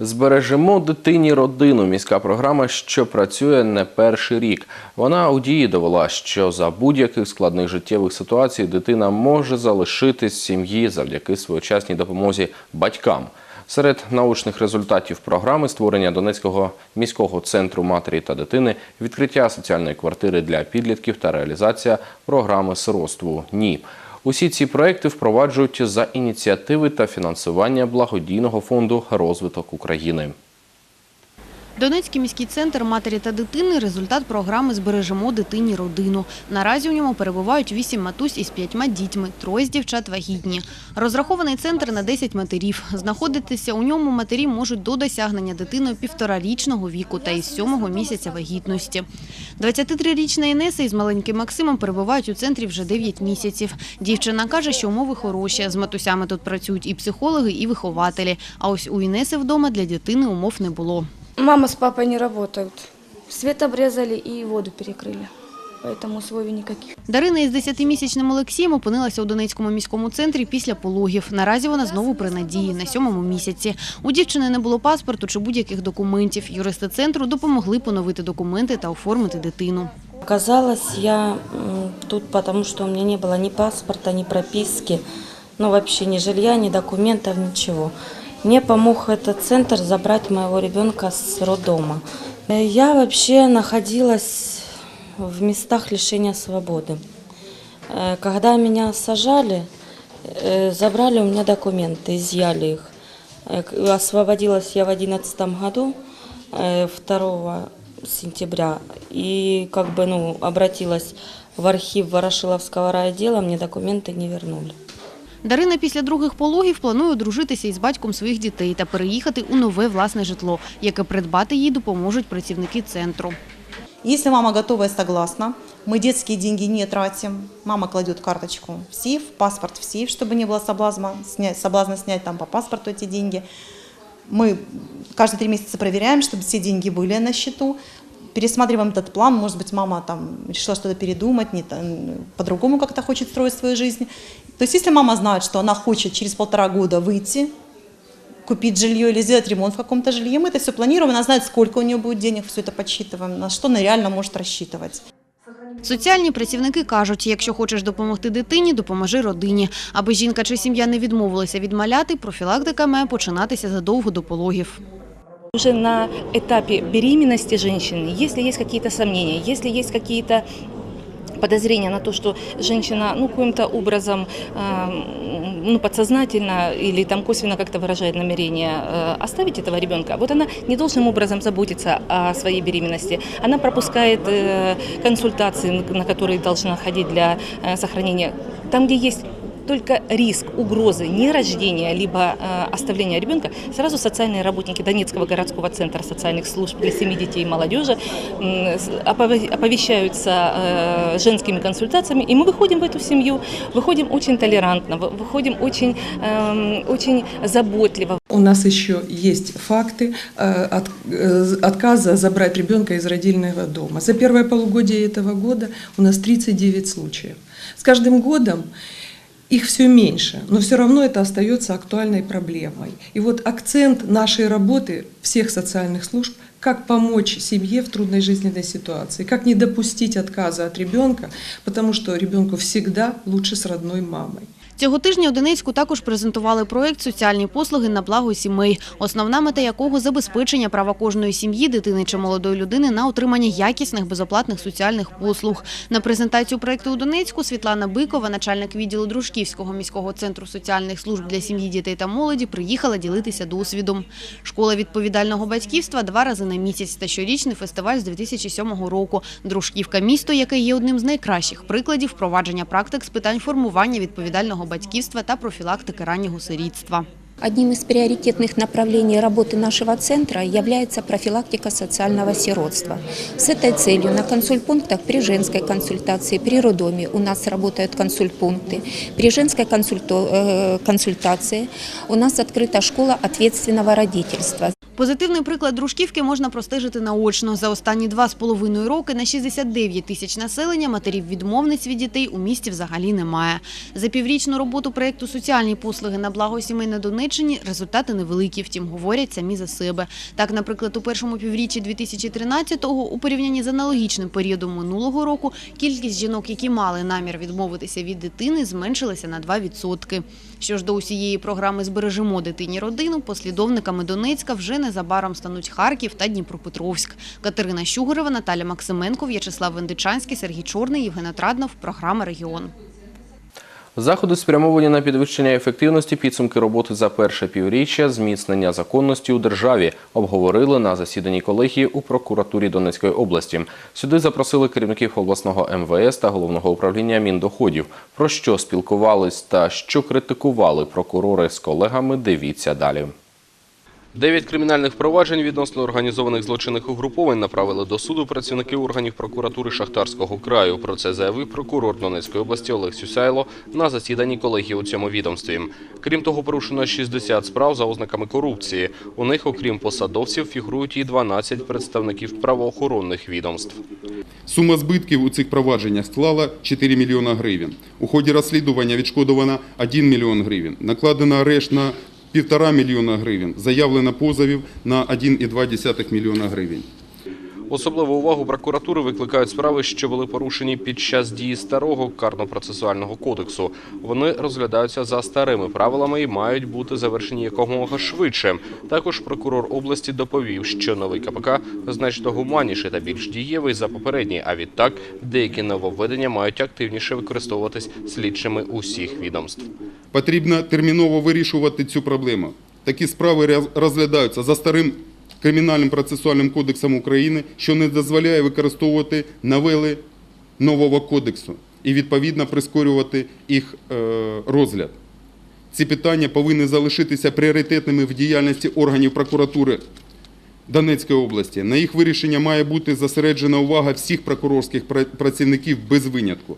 Збережемо дитині родину. Міська програма, що працює не перший рік. Вона у дії довела, що за будь-яких складних життєвих ситуацій дитина може залишитись сім'ї завдяки своєчасній допомозі батькам. Серед научних результатів програми створення Донецького міського центру матері та дитини, відкриття соціальної квартири для підлітків та реалізація програми сиротству НІ. Усі ці проекти впроваджують за ініціативи та фінансування благодійного фонду розвиток України. Донецький міський центр матері та дитини – результат програми «Збережемо дитині родину». Наразі у ньому перебувають вісім матусь із п'ятьма дітьми, троє з дівчат вагітні. Розрахований центр на 10 матерів. Знаходитися у ньому матері можуть до досягнення дитиною півторарічного віку та із сьомого місяця вагітності. 23-річна Інеса із маленьким Максимом перебувають у центрі вже 9 місяців. Дівчина каже, що умови хороші. З матусями тут працюють і психологи, і вихователі. А ось у Інеси вдома для дитини умов не було. Мама с папой не работают. Свет обрезали и воду перекрыли. Поэтому условий никаких. Дарина із 10-місячним Олексієм опинилася у Донецькому міському центрі після пологів. Наразі вона знову при надії на сьомому місяці. У дівчини не було паспорту чи будь-яких документів. Юристи центру допомогли поновити документи та оформити дитину. Оказалось, я м, тут потому, что у меня не было ни паспорта, ни прописки, ну вообще ни жилья, ни документов, ничего. Мне помог этот центр забрать моего ребенка с роддома. Э, Я вообще находилась в местах лишения свободы. Э, Когда меня сажали, э, забрали у меня документы, изъяли их. Освободилась я в 2011 году, э, 2 сентября, и как бы, ну, обратилась в архив Ворошиловского райотдела, мне документы не вернули. Дарина після других пологів планує одружитися із батьком своїх дітей та переїхати у нове власне житло, яке придбати їй допоможуть працівники центру. Если мама готова и согласна, мы детские деньги не тратим. Мама кладет карточку в сейф, паспорт в сейф, чтобы не было соблазна снять, соблазна снять там по паспорту эти деньги. Мы каждые три месяца проверяем, чтобы все деньги были на счету. Пересматриваем этот план, может быть, мама там решила что-то передумать, не, там, по-другому как-то хочет строить свою жизнь. То есть, если мама знает, что она хочет через полтора года выйти, купить жилье или сделать ремонт в каком-то жилье. Мы это все планируем, она знает, сколько у нее будет денег, все это подсчитываем, на что она реально может рассчитывать. Соціальні працівники кажуть, якщо хочеш допомогти дитині, допоможи родині. Аби жінка чи сім'я не відмовилися від маляти, профілактика має починатися задовго до пологів. Уже на этапе беременности женщины, если есть какие-то сомнения, если есть какие-то подозрения на то, что женщина ну, каким-то образом э, ну, подсознательно или там косвенно как-то выражает намерение э, оставить этого ребенка, вот она не должным образом заботиться о своей беременности. Она пропускает э, консультации, на которые должна ходить для э, сохранения. Там, где есть только риск угрозы нерождения либо э, оставления ребенка, сразу социальные работники Донецкого городского центра социальных служб для семьи, детей и молодежи оповещаются э, женскими консультациями, и мы выходим в эту семью, выходим очень толерантно, вы- выходим очень, эм, очень заботливо, У нас еще есть факты э, отказа забрать ребенка из родильного дома. За первое полугодие этого года у нас 39 случаев. С каждым годом их все меньше, но все равно это остается актуальной проблемой. И вот акцент нашей работы всех социальных служб как помочь семье в трудной жизненной ситуации, как не допустить отказа от ребенка, потому что ребенку всегда лучше с родной мамой. Цього тижня у Донецьку також презентували проєкт «Соціальні послуги на благо сімей», основна мета якого – забезпечення права кожної сім'ї, дитини чи молодої людини на отримання якісних безоплатних соціальних послуг. На презентацію проєкту у Донецьку Світлана Бикова, начальник відділу Дружківського міського центру соціальних служб для сім'ї, дітей та молоді, приїхала ділитися досвідом. Школа відповідального батьківства два рази на місяць та щорічний фестиваль з 2007 року. Дружківка – місто, яке є одним з найкращих прикладів впровадження практик з питань формування відповідального батьківства та профілактики раннього сирітства. Одним из приоритетных направлений работы нашего центра является профилактика социального сиротства. С этой целью на консультпунктах при женской консультации, при роддоме у нас работают консультпункты. При женской консульто- э, консультации у нас открыта школа ответственного родительства. Позитивний приклад дружківки можна простежити наочно. За останні два з половиною роки на 69 тисяч населення матерів-відмовниць від дітей у місті взагалі немає. За піврічну роботу проєкту «Соціальні послуги на благо сімей на Донеччині» результати невеликі, втім, говорять самі за себе. Так, наприклад, у першому півріччі 2013-го, у порівнянні з аналогічним періодом минулого року, кількість жінок, які мали намір відмовитися від дитини, зменшилася на 2%. Що ж до усієї програми «Збережемо дитині родину», послідовниками Донецька вже незабаром стануть Харків та Дніпропетровськ. Катерина Щугурова, Наталя Максименко, В'ячеслав Вендичанський, Сергій Чорний, Євген Отраднов. Програма «Регіон». Заходи спрямовані на підвищення ефективності підсумки роботи за перше півріччя, зміцнення законності у державі, обговорили на засіданні колегії у прокуратурі Донецької області. Сюди запросили керівників обласного МВС та головного управління Міндоходів. Про що спілкувались та що критикували прокурори з колегами, дивіться далі. Дев'ять кримінальних проваджень відносно організованих злочинних угруповань направили до суду працівники органів прокуратури Шахтарського краю. Про це заявив прокурор Донецької області Олег Сюсайло на засіданні колегії у цьому відомстві. Крім того, порушено 60 справ за ознаками корупції. У них, окрім посадовців, фігурують і 12 представників правоохоронних відомств. Сума збитків у цих провадженнях склала 4 мільйона гривень. У ході розслідування відшкодовано 1 мільйон гривень. Накладено арешт на 1,5 мільйона гривень. Заявлено позовів на 1,2 мільйона гривень. Особливу увагу прокуратури викликають справи, що були порушені під час дії старого карно-процесуального кодексу. Вони розглядаються за старими правилами і мають бути завершені якомога швидше. Також прокурор області доповів, що новий КПК значно гуманніший та більш дієвий за попередній. А відтак деякі нововведення мають активніше використовуватись слідчими усіх відомств. Потрібно терміново вирішувати цю проблему. Такі справи роз- розглядаються за старим Кримінальним процесуальним кодексом України, що не дозволяє використовувати новели нового кодексу і відповідно прискорювати їх е, розгляд. Ці питання повинні залишитися пріоритетними в діяльності органів прокуратури Донецької області. На їх вирішення має бути зосереджена увага всіх прокурорських працівників без винятку.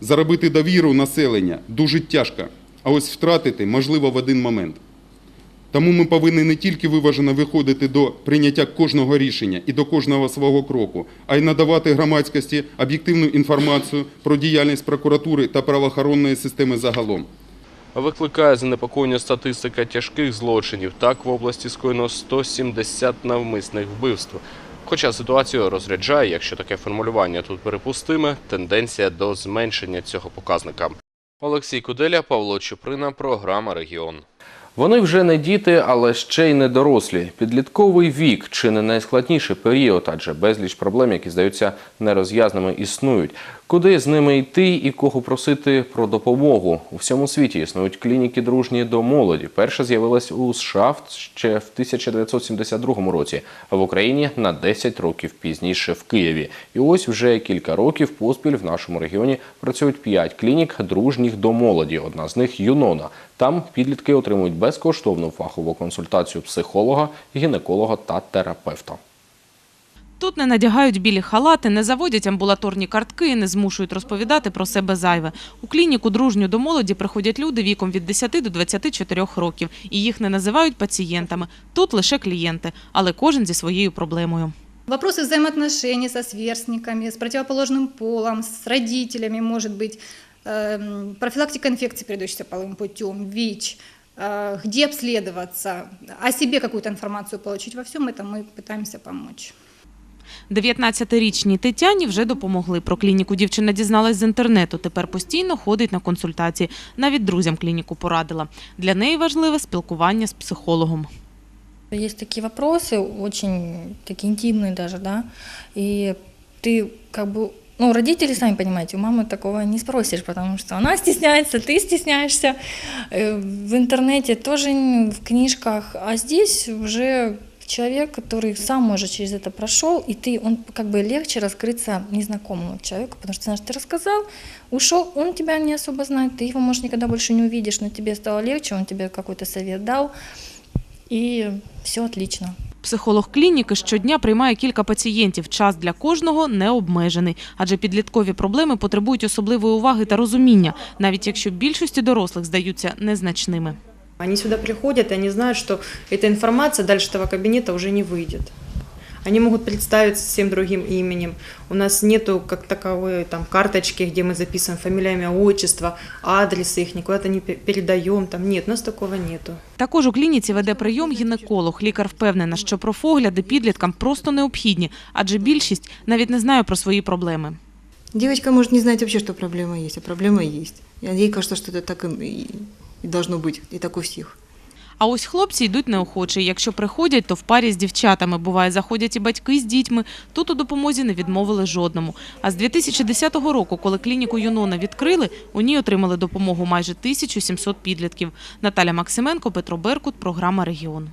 Заробити довіру населення дуже тяжко, а ось втратити можливо в один момент. Тому ми повинні не тільки виважено виходити до прийняття кожного рішення і до кожного свого кроку, а й надавати громадськості об'єктивну інформацію про діяльність прокуратури та правоохоронної системи загалом. Викликає занепокоєння статистика тяжких злочинів. Так в області скоєно 170 навмисних вбивств. Хоча ситуацію розряджає, якщо таке формулювання тут перепустиме, тенденція до зменшення цього показника. Олексій Куделя, Павло Чуприна, програма Регіон. Вони вже не діти, але ще й не дорослі. Підлітковий вік чи не найскладніший період, адже безліч проблем, які здаються нероз'язними, існують. Куди з ними йти і кого просити про допомогу? У всьому світі існують клініки дружні до молоді. Перша з'явилась у США ще в 1972 році, а в Україні на 10 років пізніше в Києві. І ось вже кілька років поспіль в нашому регіоні працюють 5 клінік дружніх до молоді. Одна з них Юнона. Там підлітки отримують безкоштовну фахову консультацію психолога, гінеколога та терапевта. Тут не надягають білі халати, не заводять амбулаторні картки і не змушують розповідати про себе зайве. У клініку дружню до молоді приходять люди віком від 10 до 24 років, і їх не називають пацієнтами. Тут лише клієнти, але кожен зі своєю проблемою. Вопросы взаимоотношений со сверстниками, с противоположным полом, с родителями, может быть, эм, профилактика инфекций, передающихся половым путем, ВИЧ, э, где обследоваться, о себе какую-то информацию получить. Во всем этом мы пытаемся помочь. 19-річній Тетяні вже допомогли. Про клініку дівчина дізналась з інтернету. Тепер постійно ходить на консультації. Навіть друзям клініку порадила. Для неї важливе спілкування з психологом. Есть такие вопросы, очень такие интимные даже, да, и ты как бы, ну, родители, сами понимаете, у мамы такого не спросишь, потому что она стесняется, ты стесняешься, Э, в интернете тоже, в книжках, а здесь уже человек, который сам может через это прошел, и ты, он как бы легче раскрыться незнакомому человеку, потому что, знаешь, ты рассказал, ушел, он тебя не особо знает, ты его, может, никогда больше не увидишь, но тебе стало легче, он тебе какой-то совет дал, и все отлично. Психолог клініки щодня приймає кілька пацієнтів. Час для кожного не обмежений, адже підліткові проблеми потребують особливої уваги та розуміння, навіть якщо більшості дорослих здаються незначними. Они сюда приходят, и они знают, что эта информация дальше этого кабинета уже не выйдет. Они могут представиться всем другим именем. У нас нету как таковой там карточки, где мы записываем фамилия, имя, отчество, адресы их, куда-то не пе- передаем. Там нет, у нас такого нету. Також у клініці веде прийом гінеколог. Лікар впевнена, що профогляди підліткам просто необхідні, адже більшість навіть не знає про свої проблеми. Девочка может не знать вообще, что проблема есть, а проблема есть. И ей кажется, что это так и, и- и должно быть, и так у всех. А ось хлопці йдуть неохоче. Якщо приходять, то в парі з дівчатами. Буває, заходять і батьки з дітьми. Тут у допомозі не відмовили жодному. А з 2010 року, коли клініку Юнона відкрили, у ній отримали допомогу майже 1700 підлітків. Наталя Максименко, Петро Беркут, програма Регіон.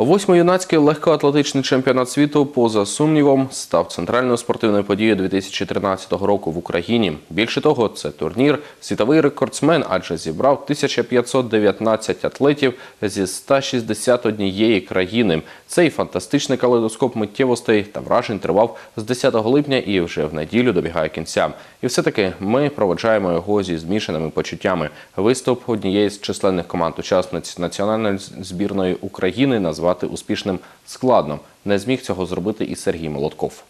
Восьмий юнацький легкоатлетичний чемпіонат світу поза сумнівом став центральною спортивною подією 2013 року в Україні. Більше того, це турнір світовий рекордсмен, адже зібрав 1519 атлетів зі 161 країни. Цей фантастичний калейдоскоп миттєвостей та вражень тривав з 10 липня і вже в неділю добігає кінця. І все-таки ми проведжаємо його зі змішаними почуттями. Виступ однієї з численних команд учасниць національної збірної України назвати успішним складно. Не зміг цього зробити і Сергій Молотков.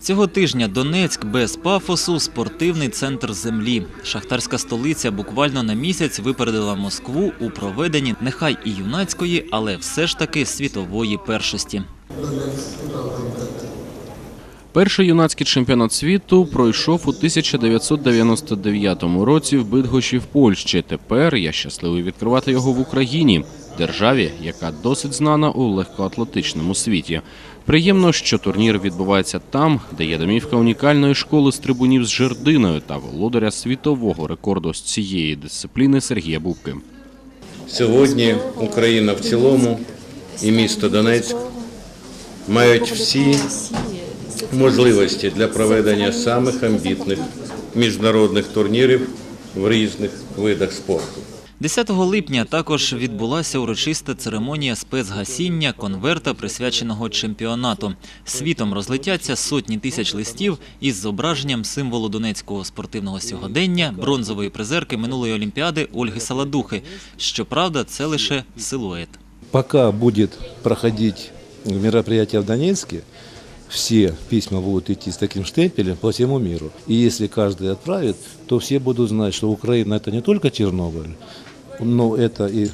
Цього тижня Донецьк без пафосу спортивний центр землі. Шахтарська столиця буквально на місяць випередила Москву у проведенні нехай і юнацької, але все ж таки світової першості. Перший юнацький чемпіонат світу пройшов у 1999 році в Бидгоші в Польщі. Тепер я щасливий відкривати його в Україні, державі, яка досить знана у легкоатлетичному світі. Приємно, що турнір відбувається там, де є домівка унікальної школи стрибунів з жердиною та володаря світового рекорду з цієї дисципліни Сергія Бубки. Сьогодні Україна в цілому і місто Донецьк мають всі можливості для проведення самих амбітних міжнародних турнірів в різних видах спорту. 10 липня також відбулася урочиста церемонія спецгасіння конверта, присвяченого чемпіонату. Світом розлетяться сотні тисяч листів із зображенням символу донецького спортивного сьогодення, бронзової призерки минулої олімпіади Ольги Саладухи. Щоправда, це лише силует. Пока будет проходить мероприятие в Донецке, все письма будут идти с таким штемпелем по всему миру. И если каждый отправит, то все будут знать, что Украина это не только Чернобыль, но это и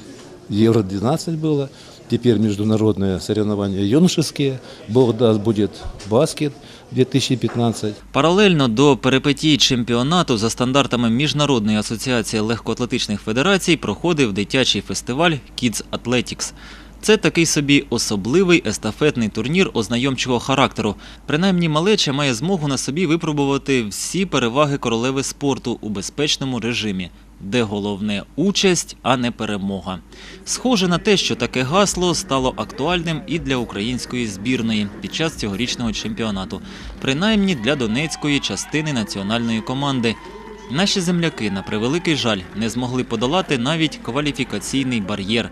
Евро-12 было, теперь международные соревнования юношеские, Бог даст будет баскет 2015. Паралельно до перипетій чемпіонату за стандартами Міжнародної асоціації легкоатлетичних федерацій проходив дитячий фестиваль Kids Athletics. Це такий собі особливий естафетний турнір ознайомчого характеру. Принаймні малеча має змогу на собі випробувати всі переваги королеви спорту у безпечному режимі, де головне участь, а не перемога. Схоже на те, що таке гасло стало актуальним і для української збірної під час цьогорічного чемпіонату, принаймні для донецької частини національної команди. Наші земляки, на превеликий жаль, не змогли подолати навіть кваліфікаційний бар'єр.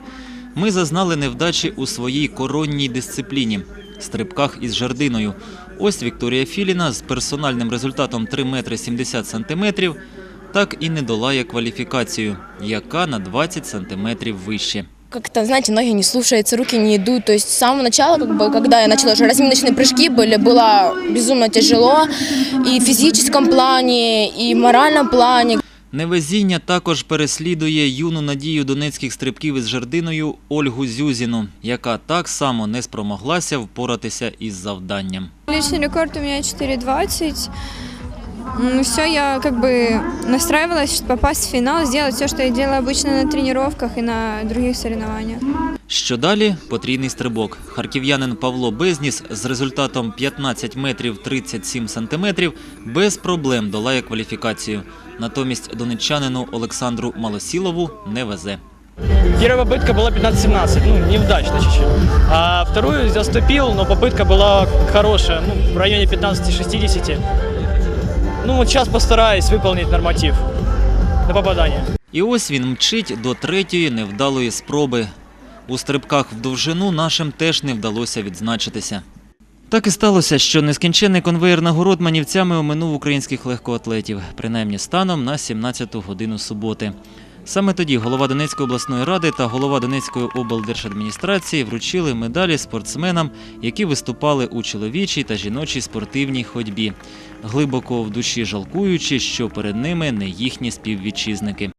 Ми зазнали невдачі у своїй коронній дисципліні стрибках із жердиною. Ось Вікторія Філіна з персональним результатом 3 метри 70 сантиметрів так і не долає кваліфікацію, яка на 20 сантиметрів вище. Как-то, знаете, ноги не слушаются, руки не идут. То есть с самого начала, как бы, когда я начала уже разминочные прыжки были, было безумно тяжело и в физическом плане, и в моральном плане. Невезіння також переслідує юну надію донецьких стрибків із жердиною Ольгу Зюзіну, яка так само не спромоглася впоратися із завданням. Личный рекорд у меня 4.20. Ну все, я как бы настраивалась попасть в финал, сделать все, что я делаю обычно на тренировках и на других соревнованиях. Що далі? Потрійний стрибок. Харків'янин Павло Безніс з результатом 15 метрів 37 сантиметрів без проблем долає кваліфікацію. Натомість донеччанину Олександру Малосілову не везе. Первая попытка была 15-17, ну, неудачно чуть-чуть. А вторую заступил, но попытка была хорошая, ну, в районе 15-60. Ну, вот сейчас постараюсь выполнить норматив на попадание. І ось він мчить до третьої невдалої спроби. У стрибках в довжину нашим теж не вдалося відзначитися. Так і сталося, що нескінченний конвейер нагород манівцями оминув українських легкоатлетів, принаймні станом на 17-ту годину суботи. Саме тоді голова Донецької обласної ради та голова Донецької облдержадміністрації вручили медалі спортсменам, які виступали у чоловічій та жіночій спортивній ходьбі, глибоко в душі жалкуючи, що перед ними не їхні співвітчизники.